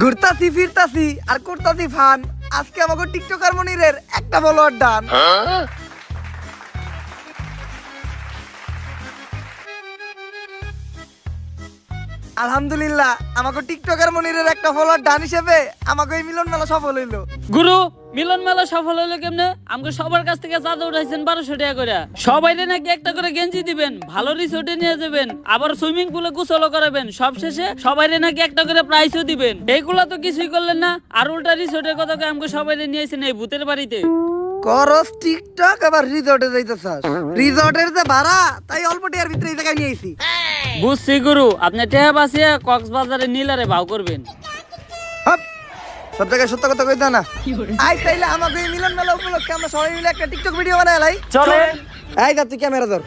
ঘুরতাছি, ফিরতাছি আর করতাছি ফান। আজকে আমাকে মনিরের একটা ফলোয়ার ডান আলহামদুলিল্লাহ, আমাকে টিকটকার মনিরের একটা ফলোয়ার ডান হিসেবে আমাকে এই মিলন মেলা সফল হইল। গুরু মিলন মেলা সফল হলো কেমনে? আমাকে সবার কাছ থেকে চাঁদা উঠাইছেন বারোশো টাকা করে। সবাই নাকি একটা করে গেঞ্জি দিবেন ভালো রিসোর্টে নিয়ে যাবেন আবার সুইমিং পুলে গোসলও করাবেন সব শেষে সবাই নাকি একটা করে প্রাইজও দিবেন। এইগুলা তো কিছুই করলেন না আর উল্টা রিসোর্টের কথা কয়ে আমাকে সবাই নিয়েছেন এই ভূতের বাড়িতে। করস টিকটক আবার রিসর্টে যাইতেছাস। রিসর্টের যে ভাড়া তাই অল্প টিয়ার ভিতরে এই জায়গায় নিয়েছি বুঝছি গুরু আপনি টেহা বাসিয়া কক্সবাজারে নীলারে ভাও করবেন। সব জায়গায় সত্য কথা কইতা না। আই তাইলে আমাকে মিলন মেলা উপলক্ষে আমরা সবাই মিলে একটা টিকটক ভিডিও বানাই লাই চলে। এই যা তুই ক্যামেরা ধর।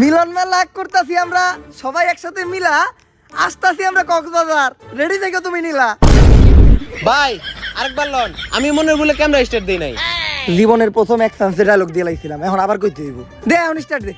মিলন মেলা করতাছি আমরা সবাই একসাথে মিলা আসতাছি আমরা কক্সবাজার। রেডি থেকে তুমি নিলা। ভাই আরেকবার লন। আমি মনে বলে ক্যামেরা স্টার্ট দেই নাই। জীবনের প্রথম এক চান্সে ডায়লগ দিয়ে লাইছিলাম এখন আবার কইতে দিব দে এখন স্টার্ট দে।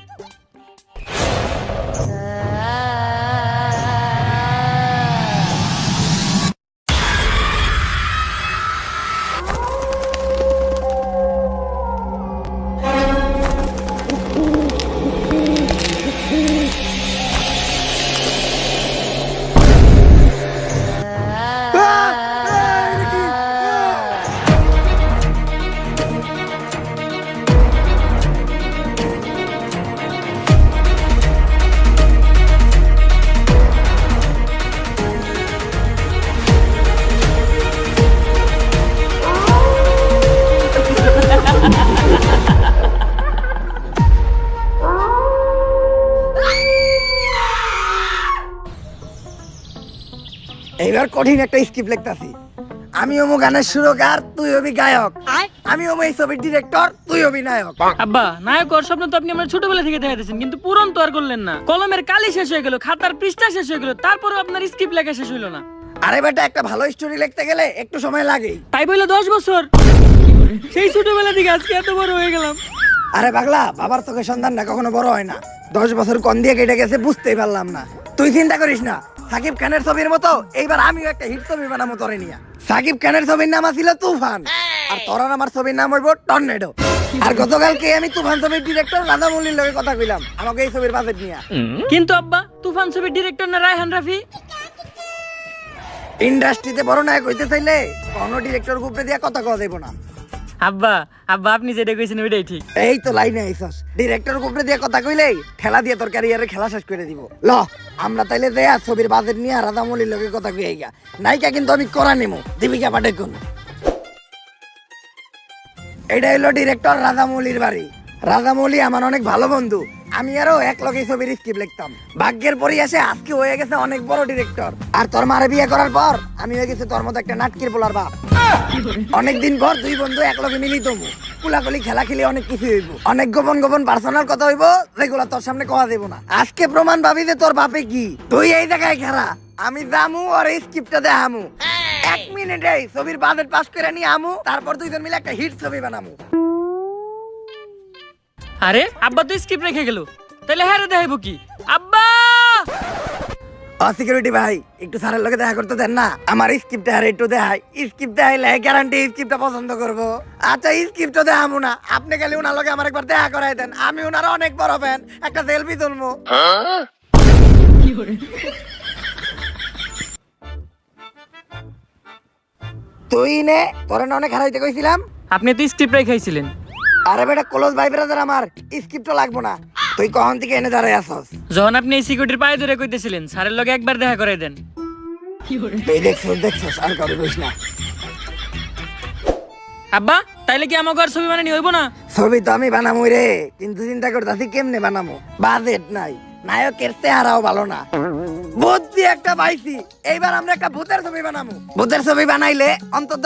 কঠিন একটা স্কিপ লিখতাছি। আমি হব গানের সুরকার তুই হবি গায়ক। আমি হব এই ছবির ডিরেক্টর তুই হবি নায়ক। আব্বা নায়ক ওর স্বপ্ন তো আপনি আমার ছোটবেলা থেকে দেখা দিয়েছেন কিন্তু পূরণ তো আর করলেন না। কলমের কালি শেষ হয়ে গেল খাতার পৃষ্ঠা শেষ হয়ে গেল তারপরে আপনার স্ক্রিপ্ট লেখা শেষ হইল না। আরে বেটা একটা ভালো স্টোরি লিখতে গেলে একটু সময় লাগে তাই বললে দশ বছর। সেই ছোটবেলা থেকে আজকে এত বড় হয়ে গেলাম। আরে পাগলা বাবার চোখের সন্ধান না কখনো বড় হয় না। দশ বছর কন দিয়ে কেটে গেছে বুঝতেই পারলাম না। তুই চিন্তা করিস না সাকিব খানের ছবির মতো এইবার আমিও একটা হিট ছবি বানাবো তোরে নিয়ে। সাকিব খানের ছবির নাম ছিল তুফান। আর তোর আমার ছবির নাম হইব টর্নেডো। আর গতকালকে আমি তুফান ছবির ডিরেক্টর রাধামৌলির লগে কথা কইলাম আমাকে এই ছবির বাজেট নিয়ে। কিন্তু আব্বা তুফান ছবির ডিরেক্টর না রায়হান রাফি? ইন্ডাস্ট্রিতে বড় নায়ক হইতে চাইলে কোনো ডিরেক্টর গ্রুপে দিয়ে কথা কওয়া যাইব না। আব্বা আব্বা, আপনি যেটা কইছেন ওইটাই ঠিক। এই তো লাইনে আইসস ডিরেক্টর দিয়ে কথা কইলেই দিয়ে তোর ক্যারিয়ারে খেলা শেষ করে দিব। ল, আমরা তাইলে ছবির বাজেট নিয়ে কথা কই আইগা। কিন্তু আমি করা দীপিকা এটা হইল ডিরেক্টর রাধামৌলির বাড়ি। রাধামৌলি আমার অনেক ভালো বন্ধু। আমি আরও এক লগে ছবির স্ক্রিপ্ট লিখতাম। ভাগ্যের পরিয়াসে আজকে হয়ে গেছে অনেক বড় ডিরেক্টর আর তোর মারে বিয়ে করার পর আমি হয়ে গেছি তোর মতো একটা নাটকির বলার বাপ। অনেকদিন পর দুই বন্ধু এক লগে মিলিত হব কুলাকুলি খেলা খেলি অনেক কিছু হইব। অনেক গোপন গোপন পার্সোনাল কথা হইব, যেগুলো তোর সামনে কওয়া দেব না। আজকে প্রমাণ পাবি যে তোর বাপে কি। তুই এই জায়গায় খেলা আমি দামু আর এই স্ক্রিপ্টটা দেখামু। এক মিনিটে ছবির বাজেট পাস করে নিয়ে আমু, তারপর দুইজন মিলে একটা হিট ছবি বানামু। আরে, আব্বা তো স্ক্রিপ্ট রেখে গেল। তাহলে হ্যাঁ দেখাইবো কি? আব্বা! সিকিউরিটি ভাই একটু স্যারের লগে দেখা করতে দেন না। আমার স্ক্রিপ্টটা একটু দেখাই। স্ক্রিপ্ট দেখাইলে গ্যারান্টি স্ক্রিপ্টটা পছন্দ করব। আচ্ছা স্ক্রিপ্টটা না। আপনি খালি ওনার লগে আমার একবার দেখা করাই দেন। আমি ওনার অনেক বড় ফ্যান একটা সেলফি তুলবো তুই নে তোরে না অনেক হারাইতে কইছিলাম। আপনি তো স্ক্রিপ্ট রেখাইছিলেন আরে বেটা ক্লোজ ভাই ব্রাদার আমার। স্ক্রিপ্টটা লাগবো না। তুই কখন থেকে এনে দাঁড়াই আসস যখন আপনি এই সিকিউরিটির পায়ে ধরে কইতেছিলেন স্যারের লগে একবার দেখা করে দেন আব্বা তাইলে কি আমাকে আর ছবি বানানি হইব না? ছবি তো আমি বানামু রে কিন্তু চিন্তা করতেছি কেমনে বানামো? বাজেট নাই। নায়কের চেহারাও ভালো না। একটা পাইছি। একটা ভূতের ছবি ছবি বানাইলে অন্তত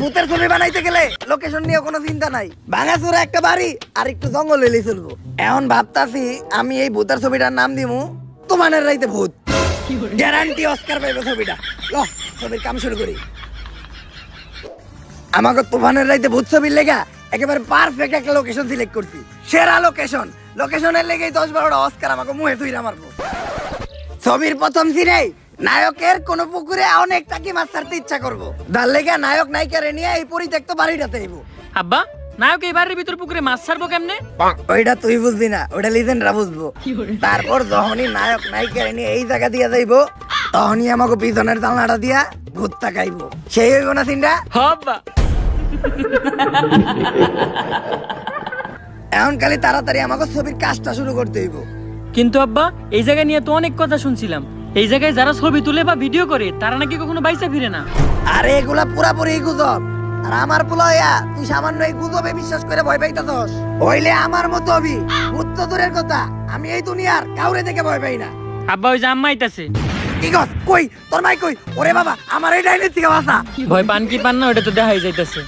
ভূতের ছবি বানাইতে গেলে লোকেশন নিয়ে কোনো চিন্তা নাই। একটা বাড়ি আর একটু এখন ভাবতাছি আমি এই ভূতের ছবিটার নাম দিমু তোমানের রাইতে ভূত। গ্যারান্টি অস্কার পাইবে ছবিটা। ছবির কাম শুরু করি। আমাকে তুফানের রাইতে ভূত ছবির লেগা একেবারে পারফেক্ট একটা লোকেশন সিলেক্ট করছি। সেরা লোকেশন লোকেশনের লেগেই দশ বারোটা অস্কার আমাকে মুহে তুইরা মারবো। ছবির প্রথম সিনেই নায়কের কোন পুকুরে অনেক টাকি মাছ ছাড়তে ইচ্ছা করব। তার লেগে নায়ক নায়িকারে নিয়ে এই পরিত্যক্ত বাড়িটাতে আইবো। আব্বা নায়ক এই বাড়ির ভিতর পুকুরে মাছ ছাড়বো কেমনে? ওইটা তুই বুঝবি না ওটা লিজেন্ডরা বুঝব। তারপর যখনই নায়ক নায়িকারে নিয়ে এই জায়গা দিয়ে যাইবো তখনই আমাকে পিছনের জানলাটা দিয়া ভূত তাকাইবো। সেই হইব না সিনটা হ আব্বা। এখন খালি তাড়াতাড়ি আমাকে ছবির কাজটা শুরু করতে হইব। কিন্তু আব্বা এই জায়গায় নিয়ে তো অনেক কথা শুনছিলাম। এই জায়গায় যারা ছবি তুলে বা ভিডিও করে তারা নাকি কখনো বাইসা ফিরে না। আরে এগুলা পুরাপুরি গুজব। আর আমার পুলয়া তুই সামান্য এই গুজবে বিশ্বাস করে ভয় পাইতাছস। হইলে আমার মতো হবি। ভূত তো দূরের কথা। আমি এই দুনিয়ার কাউরে দেখে ভয় পাই না। আব্বা ওই যে আম্মা আইতাছে। কি গছ কই? তোর মাই কই? ওরে বাবা আমার এই ডাইনের থেকে বাসা ভয় পান কি পান না ওটা তো দেখাই যাইতাছে।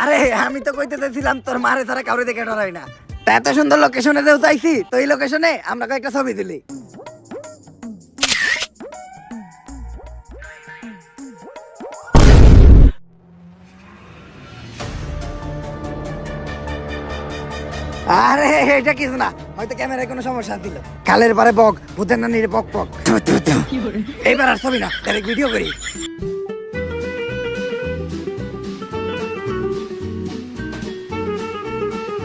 আরে আমি তো কইতে চাইছিলাম তোর মারে তারা কাউরে দেখে ডরাই না। তা এত সুন্দর লোকেশনে যে উঠাইছি তো এই লোকেশনে আমরা কয়েকটা ছবি তুলি। আরে এটা কিছু না। হয়তো ক্যামেরায় কোনো সমস্যা দিল কালের পারে বক ভূতের নানির বক বক। এইবার আর ছবি না ডাইরেক্ট ভিডিও করি।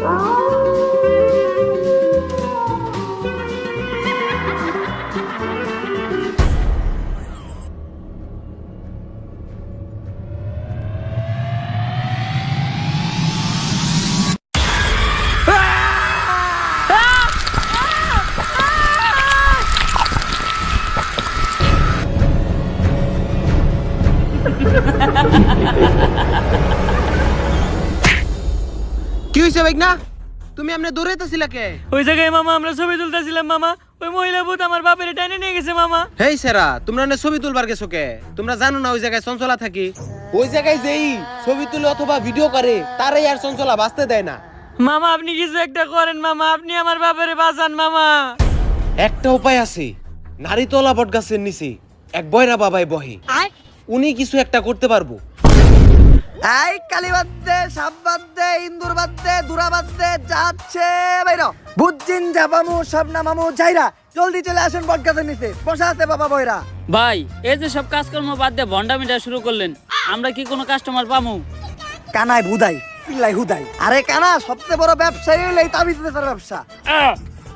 কি ভাই না? তুমি আপনি দৌড়াইতেছিলা কে? ওই জায়গায় মামা আমরা ছবি তুলতেছিলাম মামা। ওই মহিলা ভূত আমার বাপের টাইনে নিয়ে গেছে মামা। হেই সেরা তোমরা না ছবি তুলবার গেছো কে? তোমরা জানো না ওই জায়গায় চঞ্চলা থাকি? ওই জায়গায় যেই ছবি তুলে অথবা ভিডিও করে তারাই আর চঞ্চলা বাঁচতে দেয় না। মামা আপনি কিছু একটা করেন মামা আপনি আমার বাপের বাঁচান মামা। একটা উপায় আছে নারীতলা বট গাছের নিচে এক বয়রা বাবাই বহে। উনি কিছু একটা করতে পারব। এই কালী বাদ দে সাপ বাদ দে ইন্দুর বাদ দে দুরা বাদ দে যাচ্ছে বাইর। বুঝছিন যাবামু সব নামামু যাইরা জলদি চলে আসেন বটগাছের নিচে। বসা আছে বাবা বইরা। ভাই এই যে সব কাজকর্ম বাদ দিয়ে ভন্ডামিটা শুরু করলেন আমরা কি কোনো কাস্টমার পামু? কানায় বুদাই পিল্লাই হুদাই। আরে কানা সবচেয়ে বড় ব্যবসায়ী হইলে এই তাবিজ বেচার ব্যবসা।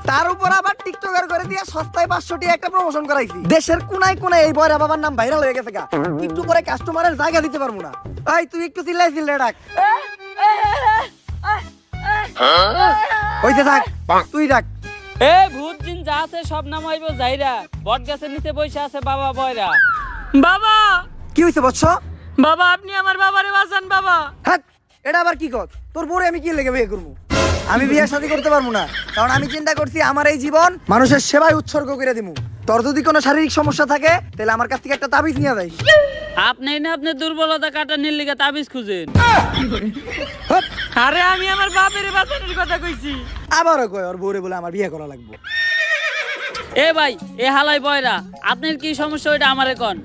তার উপর আবার টিকটকার করে দিয়ে সস্তায় পাঁচশো টাকা একটা প্রমোশন করাইছি। দেশের কোনায় কোনায় এই বয়রা বাবার নাম ভাইরাল হয়ে গেছে গা। একটু পরে কাস্টমারের জায়গা দিতে পারব না। এই তুই একটু চিল্লাই চিল্লাই ডাক। হইতে থাক তুই ডাক। এ ভূত জিন যা আছে সব নামাইব যাইরা বট গাছের নিচে বসে আছে বাবা বয়রা। বাবা! কি হইছে বৎস? বাবা আপনি আমার বাবারে বাঁচান বাবা। হ্যাঁ এটা আবার কি কর? তোর পরে আমি কি লেগে বিয়ে করব? আমি বিয়ে শাদী করতে পারব না। কারণ আমি চিন্তা করছি আমার এই জীবন মানুষের সেবায় উৎসর্গ করে দিমু। তোর যদি কোনো শারীরিক সমস্যা থাকে তাহলে আমার কাছ থেকে একটা তাবিজ নিয়ে যাই। আপনি না আপনি দুর্বলতা কাটা নির্লিগা তাবিজ খুঁজেন। আরে আমি আমার বাপের বাঁচানোর কথা কইছি। আবারও কয় ওর বউরে বলে আমার বিয়ে করা লাগবে। এ ভাই এ হালাই বয়রা আপনার কি সমস্যা ওইটা আমারে কন।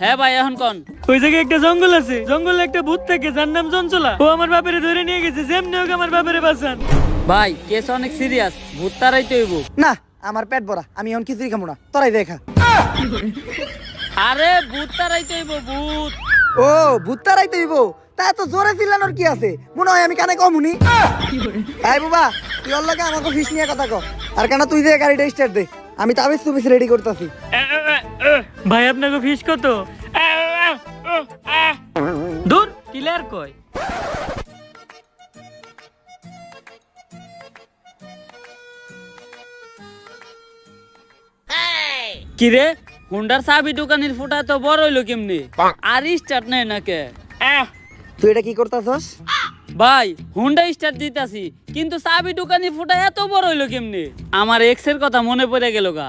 হ্যাঁ ভাই এখন কন? ওই জায়গায় একটা জঙ্গল আছে। জঙ্গলে একটা ভূত থাকে যার নাম চঞ্চলা। ও আমার বাপেরে ধরে নিয়ে গেছে যেমনি হোক আমার বাপেরে বাঁচান। ভাই কেস অনেক সিরিয়াস ভূত তারাই তো হইব। না আমার পেট ভরা। আমি এখন কিছুই খাব না। তোরাই দেখা। আরে ভূত তারাই তো হইব ভূত। ও ভূতারাই তো হইবো। তা এত জোরে চিল্লানোর কি আছে? মনে হয় আমি কানে কমুনি। তাই বাবা তুই লগে আমাকে ফিস নিয়ে কথা কর আর কেন তুই যে গাড়িটা স্টার্ট দে? আমি তাবিজ তুবিজ রেডি করতেছি। ভাই আপনাকে ফিস কত? দূর ক্লিয়ার কয় কিরে হুন্ডার চাবি দোকানের ফুটা তো বড় হইল কেমনি? আর স্টার্ট নেই নাকে? তুই এটা কি করতেছস? ভাই হুন্ডা স্টার্ট দিতাছি কিন্তু চাবি দোকানি ফুটা এত বড় হইল কেমনি? আমার এক্সের কথা মনে পড়ে গেল গা।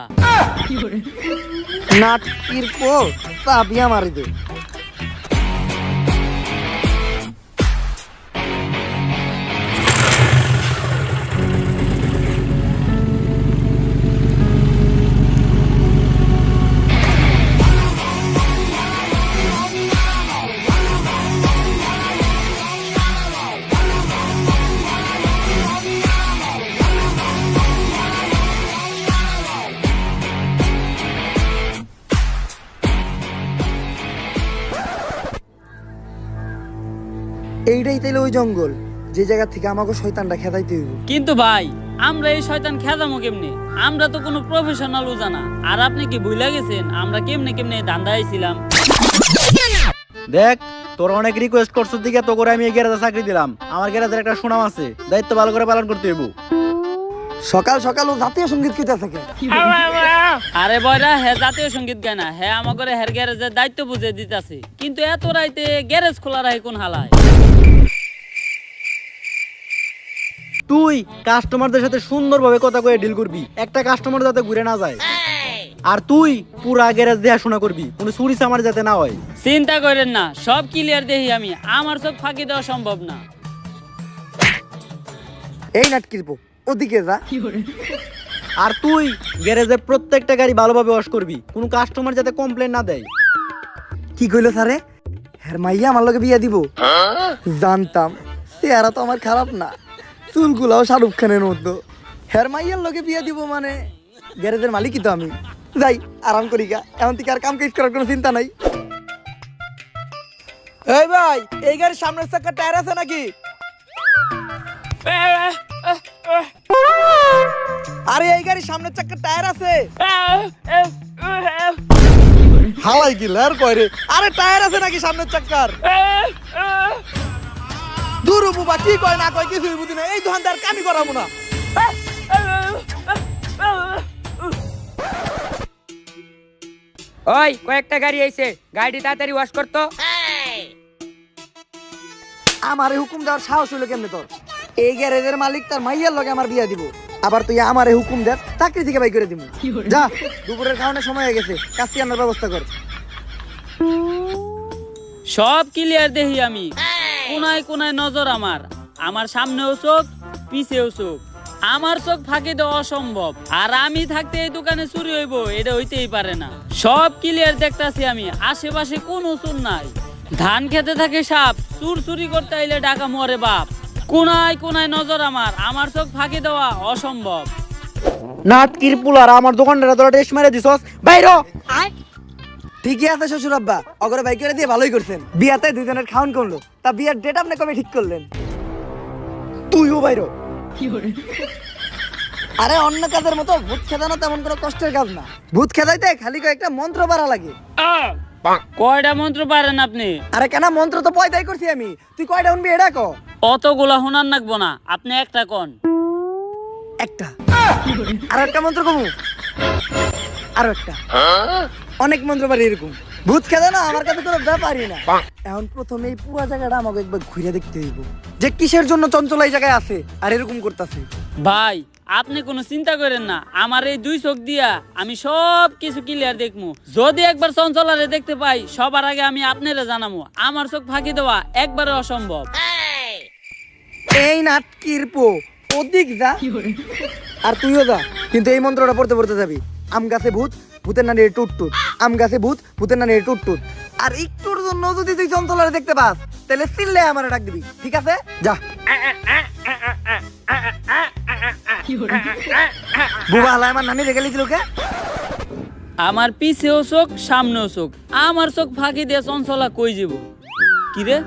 নাটকির পর চাবিয়া মারি দে। ওই জঙ্গল যে জায়গা থেকে আমাকে শয়তানটা খেদাইতে হইব। কিন্তু ভাই আমরা এই শয়তান খেদামো কেমনে? আমরা তো কোনো প্রফেশনাল জানা আর আপনি কি ভুলে গেছেন? আমরা কেমনে কেমনে এই ধান্দা আইছিলাম? দেখ তোর অনেক রিকোয়েস্ট করছিস দিকে তো করে আমি এই গ্যারেজে চাকরি দিলাম। আমার গ্যারেজের একটা সুনাম আছে দায়িত্ব ভালো করে পালন করতে হইব। সকাল সকাল ও জাতীয় সংগীত কইতে থাকে। আরে বয়রা হে জাতীয় সংগীত গায় না হে আমাকে হের গ্যারেজের দায়িত্ব বুঝে দিতাছে। কিন্তু এত রাইতে গ্যারেজ খোলা রাখে কোন হালায় তুই কাস্টমারদের সাথে সুন্দরভাবে কথা কয়ে ডিল করবি। একটা কাস্টমার যাতে ঘুরে না যায়। আর তুই পুরা গ্যারেজ দেখাশোনা করবি কোনো চুরি চামার যাতে না হয়। চিন্তা করেন না সব ক্লিয়ার দেখি আমি। আমার চোখ ফাঁকি দেওয়া সম্ভব না। এই নাটকির পো ওদিকে যা। আর তুই গ্যারেজে প্রত্যেকটা গাড়ি ভালোভাবে ওয়াশ করবি কোনো কাস্টমার যাতে কমপ্লেন না দেয়। কি কইলো স্যারে? হ্যার মাইয়া আমার লগে বিয়া দিব। জানতাম চেহারা তো আমার খারাপ না। চুলগুলাও শাহরুখ খানের মতো। হ্যার মাইয়ার লগে বিয়া দিব মানে? গ্যারেজের মালিকই তো আমি। যাই, আরাম করি গা। এমন থেকে আর কাম কাজ করার কোনো চিন্তা নাই। এই ভাই, এই গাড়ির সামনের চাকা টায়ার আছে নাকি? আরে, এই গাড়ির সামনের চাকা টায়ার আছে। হালাই গিলার কয় রে আরে, টায়ার আছে নাকি সামনের চাক্কার? দূর বুবা কি কয় না কয় কিছুই বুঝি না। এই দোকানদার কামি করাবো না। ওই কয়েকটা গাড়ি আইছে। গাড়ি তাড়াতাড়ি ওয়াশ করতো আমারে হুকুম দেওয়ার সাহস হইল কেমনে তোর? এই গ্যারেজের মালিক তার মাইয়ার লগে আমার বিয়া দিব। আবার তুই আমারে হুকুম দে চাকরি থেকে বাই করে দিব। যা দুপুরের খাওয়ানোর সময় হয়ে গেছে। কাশি আনার ব্যবস্থা কর। সব ক্লিয়ার দেখি আমি। কোনায় কোনায় নজর আমার। আমার সামনেও চোখ পিছেও চোখ। আমার চোখ ফাঁকি দেওয়া অসম্ভব। আর আমি থাকতে এই দোকানে চুরি হইব এটা হইতেই পারে না। সব ক্লিয়ার দেখতাছি আমি আশেপাশে কোনো চুর নাই। ধান খেতে থাকে সাপ চুর চুরি করতে আইলে ডাকা মরে বাপ। কোনায় কোনায় নজর আমার আমার চোখ ফাঁকি দেওয়া অসম্ভব। নাট কিরপুলার আমার দোকানটা তোরা টেস্ট মেরে দিছস। বাইরো ঠিকই আছে শ্বশুর আব্বা অগরে বাই করে দিয়ে ভালোই করছেন। বিয়াতে দুজনের খাওন করল। তা বিয়ার ডেট আপনি কবে ঠিক করলেন? তুইও বাইরো। আরে অন্য কাজের মতো ভূত খেদানো তেমন কোনো কষ্টের কাজ না। ভূত খেদাইতে খালি কয়েকটা মন্ত্র পারা লাগে। কয়টা মন্ত্র পারেন আপনি? আরে কেন মন্ত্র তো পয়দাই করছি আমি। তুই কয়টা শুনবি এটা কো অতগুলা শোনার নাকবো না। আপনি একটা কন। একটা। আর একটা মন্ত্র কমু। আরও একটা। অনেক মন্ত্র পারি এরকম। ভূত খেদে না আমার কাছে কোনো ব্যাপারই না। এখন প্রথমে এই পুরো জায়গাটা আমাকে একবার ঘুরে দেখতে হইব। যে কিসের জন্য চঞ্চল এই জায়গায় আছে আর এরকম করতেছে। ভাই আপনি কোনো চিন্তা করেন না। আমার এই দুই চোখ দিয়া আমি সব কিছু ক্লিয়ার দেখমু। যদি একবার চঞ্চলারে দেখতে পাই সবার আগে আমি আপনারে জানামু। আমার চোখ ফাঁকি দেওয়া একবারে অসম্ভব। এই নাটকির পো ওদিক যা। আর তুইও যা কিন্তু এই মন্ত্রটা পড়তে পড়তে যাবি। আম গাছে ভূত ভূতের নানি টুট আম গাছে ভূত, ভূতের নানি টুট আর একটুর জন্য যদি তুই চঞ্চলারে দেখতে পাস, তাহলে চিল্লে আমার ডাক দিবি, ঠিক আছে? যা। বুবা হালাই আমার নানি রেখে লিছিল কে আমার পিছেও চোখ, সামনেও চোখ। আমার চোখ ফাঁকি দিয়ে চঞ্চলা কই যাব? কিরে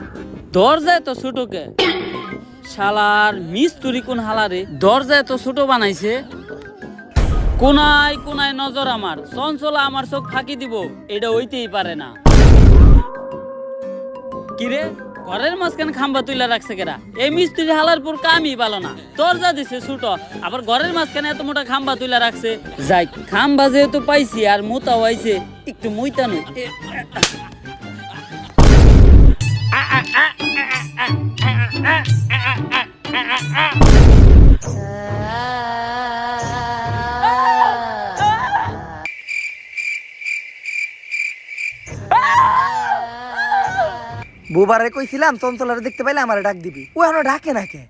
দরজায় তো ছোটকে শালার মিস্তুরি কোন হালারে দরজায় তো ছোট বানাইছে। কোনায় কোনায় নজর আমার চঞ্চলা আমার চোখ ফাঁকি দিব এটা হইতেই পারে না কিরে ঘরের মাঝখানে খাম্বা তুইলা রাখছে কেরা এই মিস্ত্রি হালার পর কামই পালো না দরজা দিছে ছোট আবার ঘরের মাঝখানে এত মোটা খাম্বা তুইলা রাখছে যাই খাম্বা যেহেতু পাইছি আর মোতাও আইছে একটু মুইতানো বুবারে কইছিলাম চঞ্চলারে দেখতে পাইলে আমারে ডাক দিবি। ও এখনও ডাকে না কে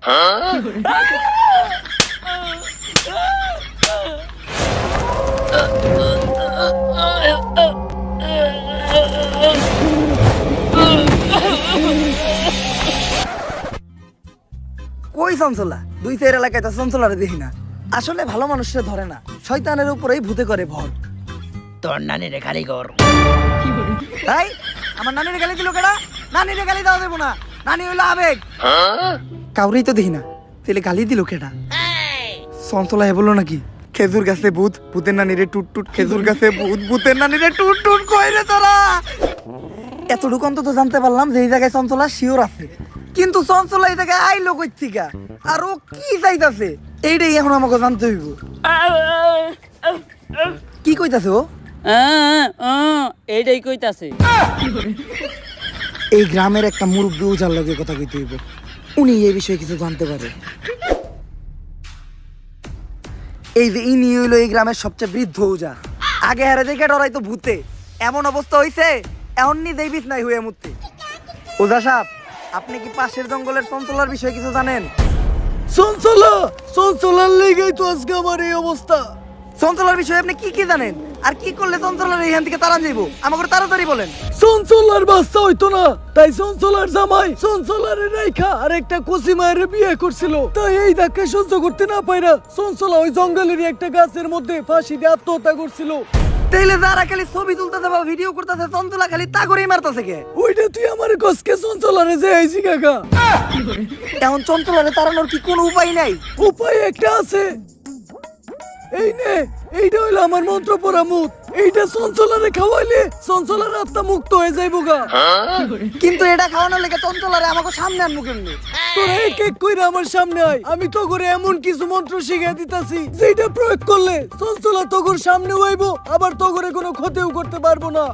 কই চঞ্চলা? দুই চার এলাকায় তো চঞ্চলারে দেখি না। আসলে ভালো মানুষরা ধরে না। শয়তানের উপরেই ভূতে করে ভর। তোর নানি রে খালি কর। তাই আমার নানির গালি দিল কেডা? নানির গালি দেওয়া দেবো না। নানি হইল আবেগ। কাউরেই তো দেখি না। তাহলে গালি দিল কেটা সঞ্চলা হে বলল নাকি, খেজুর গাছে ভূত, ভূতের নানি রে টুট টুট, খেজুর গাছে ভূত, ভূতের নানি রে টুট টুট কই রে তোরা? এতটুকু অন্তত জানতে পারলাম যে এই জায়গায় চঞ্চলা শিওর আছে। কিন্তু চঞ্চলা এই জায়গায় আইলো কই থেকে আর ও কি চাইতাছে? এইটাই এখন আমাকে জানতে হইব। কি কইতাছে ও? এইটাই কইতাছে। এই গ্রামের একটা মুরব্বী উজার লগে কথা কইতে হইব। উনি এই বিষয়ে কিছু জানতে পারে। এই যে ইনি হইল এই গ্রামের সবচেয়ে বৃদ্ধ উজা আগে হারে দেখে ডরাই তো ভূতে। এমন অবস্থা হইছে এমন নিজেই বিষ নাই হয়ে মুতে ওজা সাহেব আপনি কি পাশের জঙ্গলের চঞ্চলার বিষয়ে কিছু জানেন? চঞ্চলা চঞ্চলার লেগেই তো আজকে আমার এই অবস্থা। চঞ্চলার বিষয়ে আপনি কি কি জানেন? আর কি করলে চঞ্চলার এইখান থেকে তাড়ান যাইব? আমাকে তাড়াতাড়ি বলেন। চঞ্চলার বাচ্চা হইতো না তাই চঞ্চলার জামাই চঞ্চলারে রেখা আর একটা কচি মায়ের বিয়ে করছিল। তাই এই ধাক্কা সহ্য করতে না পাইরা চঞ্চলা ওই জঙ্গলেরই একটা গাছের মধ্যে ফাঁসি দিয়ে আত্মহত্যা করছিল। তাইলে যারা খালি ছবি তুলতেছে বা ভিডিও করতেছে চঞ্চলা খালি তা করেই মারতেছে কে? ওইটা তুই আমার কসকে চঞ্চলারে যে আইছি কাকা। এখন চঞ্চলারে তাড়ানোর কি কোনো উপায় নাই? উপায় একটা আছে। এই নে এইটা হইল আমার মন্ত্র পড়া মুখ এইটা চঞ্চলারে খাওয়াইলে চঞ্চলার আত্মা মুক্ত হয়ে যাইব গা। কিন্তু এটা খাওয়ানোর লেগে চঞ্চলারে আমাকে সামনে আনব কেমনি? তোরা এক এক কইরা আমার সামনে আয়। আমি তো করে এমন কিছু মন্ত্র শিখিয়ে দিতাছি যেটা প্রয়োগ করলে চঞ্চলা তোগর সামনে হইব আবার তোগরে কোনো ক্ষতিও করতে পারব না।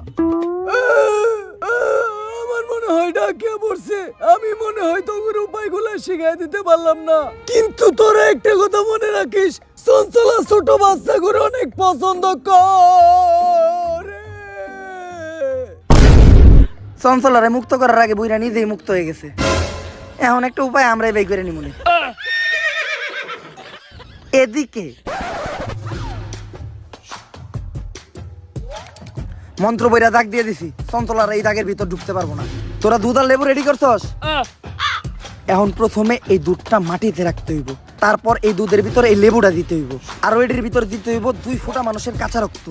মনে হয় ডাকিয়া পড়ছে আমি মনে হয় তোগর উপায়গুলো শিখিয়ে দিতে পারলাম না। কিন্তু তোরা একটা কথা মনে রাখিস চঞ্চলা ছোট বাচ্চা করে অনেক পছন্দ করে। চঞ্চলারে মুক্ত করার আগে বুইরা নিজেই মুক্ত হয়ে গেছে। এখন একটা উপায় আমরাই বের করে নিমুনি। এদিকে মন্ত্র বইরা দাগ দিয়ে দিছি। চঞ্চলার এই দাগের ভিতর ঢুকতে পারব না। তোরা দুধ আর লেবু রেডি করছস? এখন প্রথমে এই দুধটা মাটিতে রাখতে হইব। তারপর এই দুধের ভিতর এই লেবুটা দিতে হইব। আর এটির ভিতর দিতে হইব দুই ফোঁটা মানুষের কাঁচা রক্ত।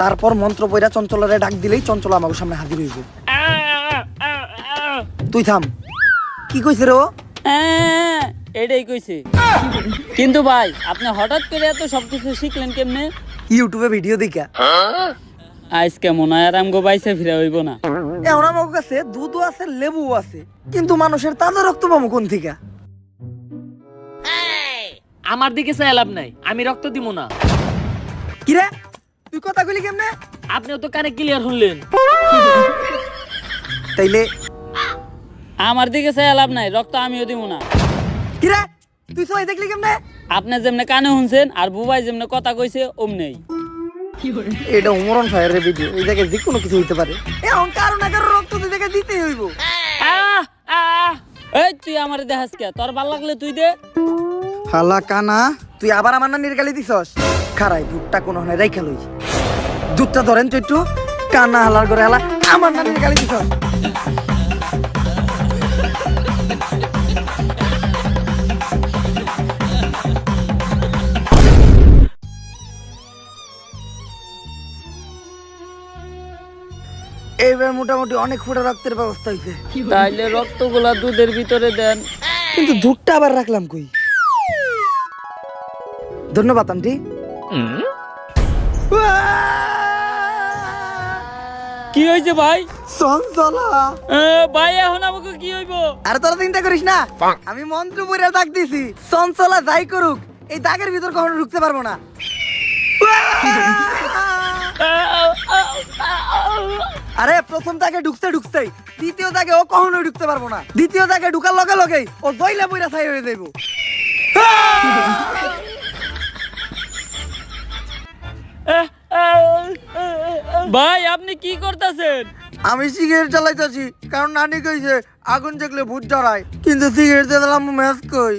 তারপর মন্ত্র বইরা চঞ্চলারে ডাক দিলেই চঞ্চলা আমার সামনে হাজির হইব। তুই থাম। কি কইছে রে ও? আহ, এটাই কইছে। কিন্তু ভাই আপনি হঠাৎ করে এত সবকিছু শিখলেন কেমনে? ইউটিউবে ভিডিও দেখা। আজকে মনে হয় আর আমগো বাইসে ফিরে হইব না। এখন আমার কাছে দুধও আছে লেবুও আছে কিন্তু মানুষের তাজা রক্ত পাবো কোন থেকে? আমার দিকে চাই লাভ নাই আমি রক্ত দিব না। কিরে তুই কথা কইলি কেমনে? আপনিও তো কানে ক্লিয়ার শুনলেন। তাইলে? আমার দিকে চাই লাভ নাই রক্ত আমিও দিব না। কিরে তুই সবাই দেখলি কেমনে? আপনি যেমনে কানে শুনছেন আর বুবাই যেমনে কথা কইছে অমনেই। এটা উমরন ফায়ারের ভিডিও এই জায়গায় যে কোনো কিছু হইতে পারে। এখন কারও না কারও রক্ত তুই দেখে দিতেই হইব। এই তুই আমার দেখাস কে? তোর ভালো লাগলে তুই দে। হালা কানা তুই আবার আমার নানির গালি দিছস? খারাই দুধটা কোন হনে রাইখা লই দুধটা ধরেন তো একটু। কানা হালার করে হালা আমার নানির গালি দিছস। এইবার মোটামুটি অনেক ফুটা রক্তের ব্যবস্থা হয়েছে তাইলে রক্তগুলা দুধের ভিতরে দেন কিন্তু দুধটা আবার রাখলাম কই ধন্যবাদ আন্টি কি হয়েছে ভাই চঞ্চলা এ, ভাই এখন আমাকে কি হইব আর তোরা চিন্তা করিস না আমি মন্ত্র পড়ে দাগ দিছি চঞ্চলা যাই করুক এই দাগের ভিতর কখনো ঢুকতে পারব না আরে প্রথম তাকে ঢুকতে ঢুকতেই দ্বিতীয় তাকে ও কখনো ঢুকতে পারব না। দ্বিতীয় তাকে ঢুকার লগে লগেই ও দইলা বইরা ছাই হয়ে যাইব। ভাই আপনি কি করতেছেন? আমি সিগারেট চালাইতেছি কারণ নানি কইছে আগুন দেখলে ভূত ডরায় কিন্তু সিগারেট দিলাম ম্যাচ কই।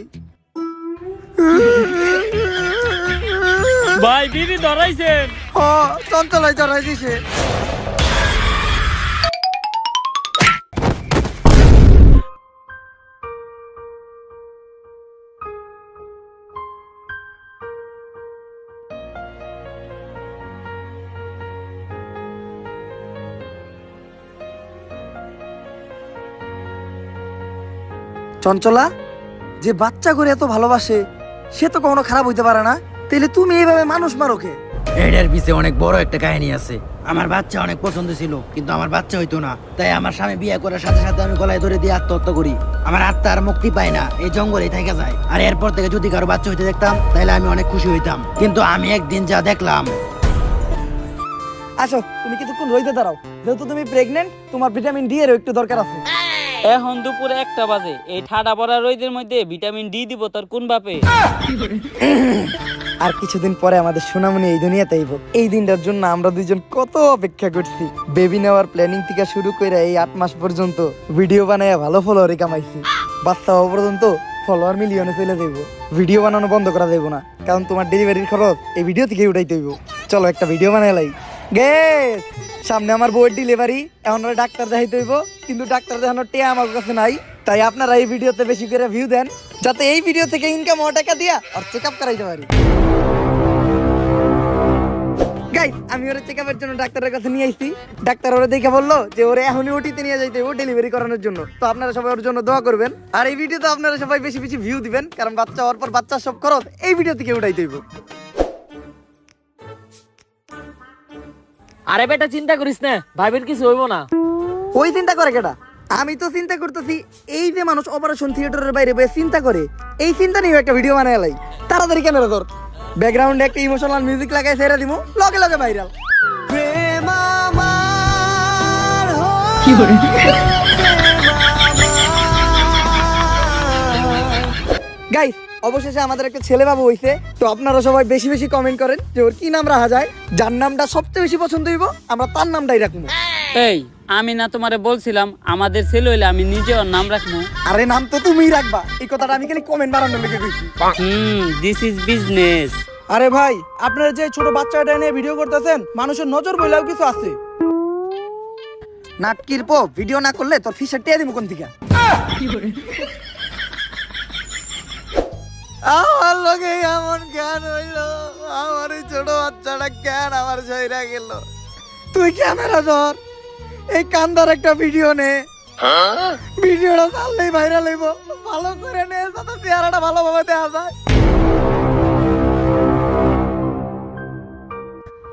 ভাই বিড়ি ধরাইছেন। ও চঞ্চলাই ডরাই দিছে। চঞ্চলা যে বাচ্চা করে এত ভালোবাসে সে তো কখনো খারাপ হইতে পারে না। তাহলে তুমি এইভাবে মানুষ মারোকে এটার পিছে অনেক বড় একটা কাহিনী আছে। আমার বাচ্চা অনেক পছন্দ ছিল কিন্তু আমার বাচ্চা হইতো না। তাই আমার স্বামী বিয়ে করার সাথে সাথে আমি গলায় ধরে দিয়ে আত্মহত্যা করি। আমার আত্মা আর মুক্তি পায় না এই জঙ্গলে থেকে যায়। আর এরপর থেকে যদি কারও বাচ্চা হইতে দেখতাম তাহলে আমি অনেক খুশি হইতাম। কিন্তু আমি একদিন যা দেখলাম আসো তুমি কিছুক্ষণ রইতে দাঁড়াও। যেহেতু তুমি প্রেগনেন্ট তোমার ভিটামিন ডি এর একটু দরকার আছে। এখন দুপুরে একটা বাজে। এই ঠাডা পড়া রোদের মধ্যে ভিটামিন ডি দিব, তোর কোন বাপে? আর কিছুদিন পরে আমাদের সোনামণি এই দুনিয়াতে আইব। এই দিনটার জন্য আমরা দুইজন কত অপেক্ষা করছি। বেবি নেওয়ার প্ল্যানিং থেকে শুরু করে এই আট মাস পর্যন্ত ভিডিও বানায় ভালো ফলোয়ারই কামাইছি। বাচ্চা হওয়া পর্যন্ত ফলোয়ার মিলিয়নে চলে যাইব। ভিডিও বানানো বন্ধ করা যাইব না, কারণ তোমার ডেলিভারির খরচ এই ভিডিও থেকে উঠাইতে হইব। চলো একটা ভিডিও বানাই লাই। গেস, সামনে আমার বউয়ের ডেলিভারি এখন ডাক্তার দেখাইতে হইব, কিন্তু ডাক্তার দেখানোর টিয়া আমার কাছে নাই, তাই আপনারা এই ভিডিওতে বেশি করে ভিউ দেন, যাতে এই ভিডিও থেকে ইনকাম হওয়া টাকা দিয়া আর চেক আপ করাইতে পারি। আমি ওরা চেক আপের জন্য ডাক্তারের কাছে নিয়ে আইছি। ডাক্তার ওরা দেখে বলল যে ওরা এখনই ওটিতে নিয়ে যাইতে ডেলিভারি করানোর জন্য। তো আপনারা সবাই ওর জন্য দোয়া করবেন। আর এই ভিডিওতে আপনারা সবাই বেশি বেশি ভিউ দিবেন, কারণ বাচ্চা হওয়ার পর বাচ্চার সব খরচ এই ভিডিও থেকে উঠাইতে হইব। আরে বেটা চিন্তা করিস না ভাইবেন কিছু হইব না। ওই চিন্তা করে কেটা আমি তো চিন্তা করতেছি এই যে মানুষ অপারেশন থিয়েটারের বাইরে বসে চিন্তা করে এই চিন্তা নিয়ে একটা ভিডিও বানায় লাই। তাড়াতাড়ি ক্যামেরা ধর। ব্যাকগ্রাউন্ডে একটা ইমোশনাল মিউজিক লাগাই ছেড়ে দিব লগে লগে ভাইরাল গাইস অবশেষে আমাদের একটা ছেলে বাবু হইছে। তো আপনারা সবাই বেশি বেশি কমেন্ট করেন যে ওর কি নাম রাখা যায় যার নামটা সবচেয়ে বেশি পছন্দ হইব আমরা তার নামটাই রাখব। এই আমি না তোমারে বলছিলাম আমাদের ছেলে হইলে আমি নিজে ওর নাম রাখব। আরে নাম তো তুমিই রাখবা এই কথাটা আমি খালি কমেন্ট বানানোর লেগে কইছি। হুম দিস ইজ বিজনেস আরে ভাই আপনারা যে ছোট বাচ্চাটা নিয়ে ভিডিও করতেছেন মানুষের নজর বইলেও কিছু আছে। নাটকির পো ভিডিও না করলে তোর ফিসের টিয়া দিব কোন থেকে? আমার লগে এমন জ্ঞান হইল, আমার এই ছোট বাচ্চাটা জ্ঞান আমার শরীরে গেল। তুই ক্যামেরা ধর, এই কান্দার একটা ভিডিও নে। ভিডিওটা চাললেই ভাইরাল হইব, ভালো করে নে যাতে চেহারাটা ভালোভাবে দেখা যায়।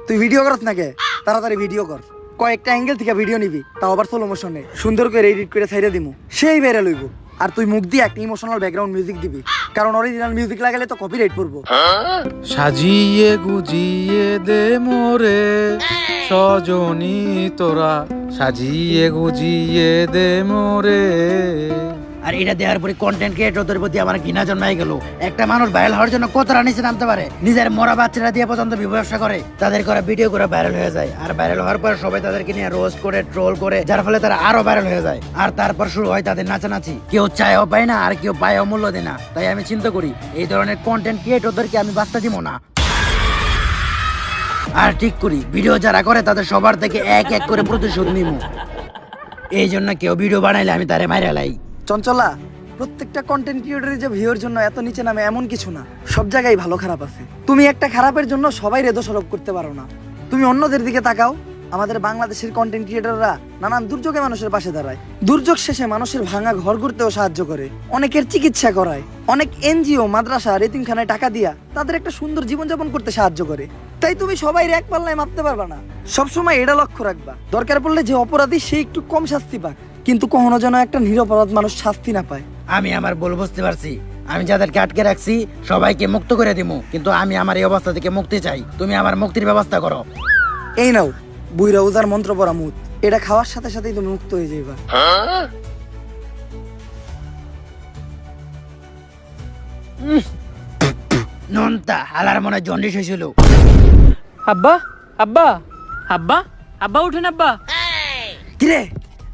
তুই ভিডিও করছ নাকি? তাড়াতাড়ি ভিডিও কর। কয়েকটা অ্যাঙ্গেল থেকে ভিডিও নিবি, তাও আবার স্লো মোশনে সুন্দর করে এডিট করে ছাইড়ে দিমু। সেই বেড়ে লইব আর তুই মুখ দিয়ে একটা ইমোশনাল ব্যাকগ্রাউন্ড মিউজিক দিবি। কারণ অরিজিনাল মিউজিক লাগালে তো কপিরাইট পড়ব। সাজিয়ে গুজিয়ে দে মোরে, সজনী তোরা। সাজিয়ে গুজিয়ে দে মোরে। আর এটা দেওয়ার পরে কন্টেন্ট ক্রিয়েটরদের প্রতি আমার ঘৃণা জন্মাই গেল। একটা মানুষ ভাইরাল হওয়ার জন্য কতটা নিচে নামতে পারে? নিজের মরা বাচ্চারা দিয়ে পর্যন্ত ব্যবসা করে, তাদের করা ভিডিও করে ভাইরাল হয়ে যায়। আর ভাইরাল হওয়ার পর সবাই তাদেরকে নিয়ে রোস্ট করে ট্রোল করে, যার ফলে তারা আরও ভাইরাল হয়ে যায়। আর তারপর শুরু হয় তাদের নাচানাচি। কেউ চায়ও পায় না, আর কেউ পায়ও মূল্য দেয় না। তাই আমি চিন্তা করি, এই ধরনের কন্টেন্ট ক্রিয়েটরদেরকে আমি বাস্তা দিব না। আর ঠিক করি ভিডিও যারা করে তাদের সবার থেকে এক এক করে প্রতিশোধ নিব। এই জন্য কেউ ভিডিও বানাইলে আমি তারে মাইরা লাই। চঞ্চলা, প্রত্যেকটা কন্টেন্ট ক্রিয়েটরের যে ভিউর জন্য এত নিচে নামে এমন কিছু না। সব জায়গায় ভালো খারাপ আছে। তুমি একটা খারাপের জন্য সবাই দোষারোপ করতে পারো না। তুমি অন্যদের দিকে তাকাও। আমাদের বাংলাদেশের কন্টেন্ট ক্রিয়েটররা নানান দুর্যোগে মানুষের পাশে দাঁড়ায়। দুর্যোগ শেষে মানুষের ভাঙা ঘর করতেও সাহায্য করে। অনেকের চিকিৎসা করায়। অনেক এনজিও, মাদ্রাসা, রেতিমখানায় টাকা দিয়া তাদের একটা সুন্দর জীবনযাপন করতে সাহায্য করে। তাই তুমি সবাই এক পাল্লায় মাপতে পারবা না। সবসময় এটা লক্ষ্য রাখবা। দরকার পড়লে যে অপরাধী সে একটু কম শাস্তি পাক। কিন্তু কখনো যেন একটা নিরপরাধ মানুষ শাস্তি না পায়। আমি আমার ভুল বুঝতে পারছি। আমি যাদেরকে আটকে রাখছি সবাইকে মুক্ত করে দিব কিন্তু আমি আমার এই অবস্থা থেকে মুক্তি চাই। তুমি আমার মুক্তির ব্যবস্থা করো। এই নাও বুইরা উজার মন্ত্র পড়া মুত এটা খাওয়ার সাথে সাথেই তুমি মুক্ত হয়ে যাইবা। নন্তা হালার মনে জন্ডিস হয়েছিল। আব্বা আব্বা আব্বা আব্বা উঠেন আব্বা। কিরে?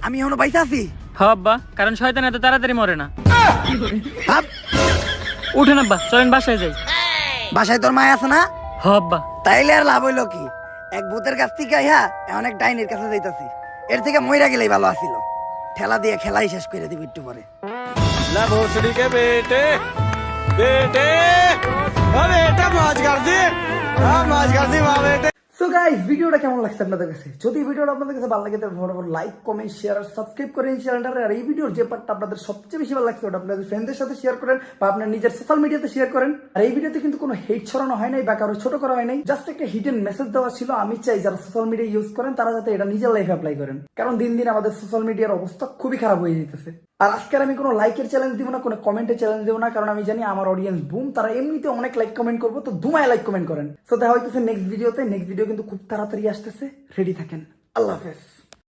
আমি এখনো পাইতে আছি হ আব্বা কারণ শয়তান এত তাড়াতাড়ি মরে না ভাব উঠেন আব্বা চলেন বাসায় যাই বাসায় তোর মায় আছে না হ আব্বা তাইলে আর লাভ হইলো কি এক ভূতের কাছ থেকে আইয়া এখন এক ডাইনের কাছে যাইতাছি এর থেকে মইরা গেলেই ভালো আছিল ঠেলা দিয়ে খেলাই শেষ করে দিবি একটু পরে भोसड़ी के बेटे बेटे ओ बेटा मौज कर दी हाँ मौज कर दी वाह बेटे সো গাইস ভিডিওটা কেমন লাগছে আপনাদের কাছে? যদি ভিডিওটা আপনাদের কাছে ভালো লাগে, তাহলে ফটাফট লাইক কমেন্ট শেয়ার আর সাবস্ক্রাইব করেন চ্যানেলটা আর এই ভিডিওর যে পার্টটা আপনাদের সবচেয়ে বেশি ভালো লাগছে, ওটা আপনাদের ফ্রেন্ডদের সাথে শেয়ার করেন, বা আপনার নিজের সোশ্যাল মিডিয়াতে শেয়ার করেন। আর এই ভিডিওতে কিন্তু কোনো হেট ছড়ানো হয় নাই, বা কারও ছোট করা হয় নাই। জাস্ট একটা হিডেন মেসেজ দেওয়া ছিল, আমি চাই যারা সোশ্যাল মিডিয়া ইউজ করেন, তারা যাতে এটা নিজের লাইফে অ্যাপ্লাই করেন। কারণ দিন দিন আমাদের সোশ্যাল মিডিয়ার অবস্থা খুবই খারাপ হয়ে যেতেছে আর আজকের আমি কোনো লাইকের চ্যালেঞ্জ দিব না, কোনো কমেন্টের চ্যালেঞ্জ দিব না, কারণ আমি জানি আমার অডিয়েন্স বুম তারা এমনিতে অনেক লাইক কমেন্ট করব, তো দুমায় লাইক কমেন্ট করেন। তো দেখা হইতেছে নেক্সট ভিডিওতে নেক্সট ভিডিও কিন্তু খুব তাড়াতাড়ি আসতেছে রেডি থাকেন। আল্লাহ হাফেজ।